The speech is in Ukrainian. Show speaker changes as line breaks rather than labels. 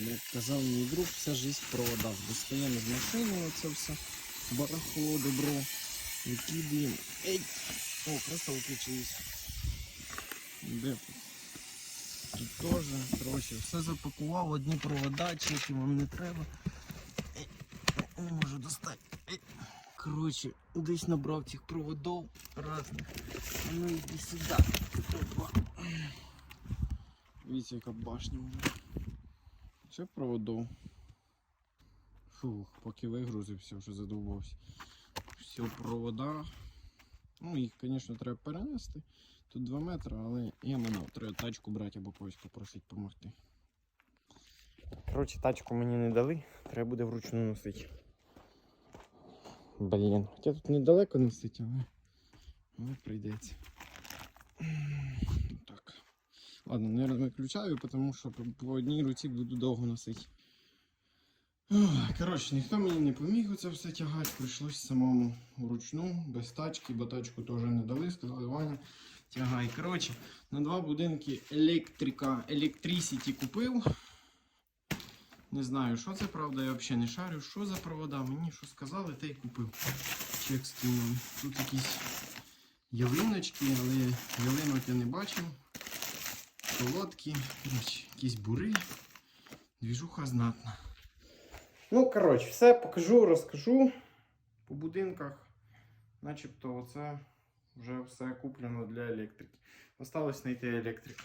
Як казав мій друг, вся жизнь в проводах. Достаємо з машини оце все. Барахло, добро. Викидаємо. Ей! О, просто виключились. Де тут? Тут теж, коротше, все запакував, одні провода, чеки вам не треба. Ей, Не можу достати. Ей. Коротше, десь набрав цих проводов разних. Ну іди сюди. Опа. Дивіться, яка башня у мене. Все проводов. Фух, поки вигрузився, вже задовбався. Все провода. Ну, їх, звісно, треба перенести. Тут 2 метри, але я минав. Треба тачку брати або когось попросити допомогти. Коротше, тачку мені не дали, треба буде вручну носити. Блін, хоча тут недалеко носить, але, але прийдеться. Ладно, не виключаю, тому що по- одній руці буду довго носити. Коротше, ніхто мені не поміг це все тягати, прийшлось самому вручну, без тачки, бо тачку теж не дали, сказали, Ваня, тягай. Коротше, на два будинки електрика, електрисіті купив. Не знаю, що це, правда, я взагалі не шарю, що за провода, мені що сказали, те й купив. Чек скинули. Тут якісь ялиночки, але ялинок я не бачив. Солодкі, коротше, якісь бури. Двіжуха знатна. Ну, коротше, все покажу, розкажу по будинках. Начебто оце вже все куплено для електрики. Осталось знайти електрика.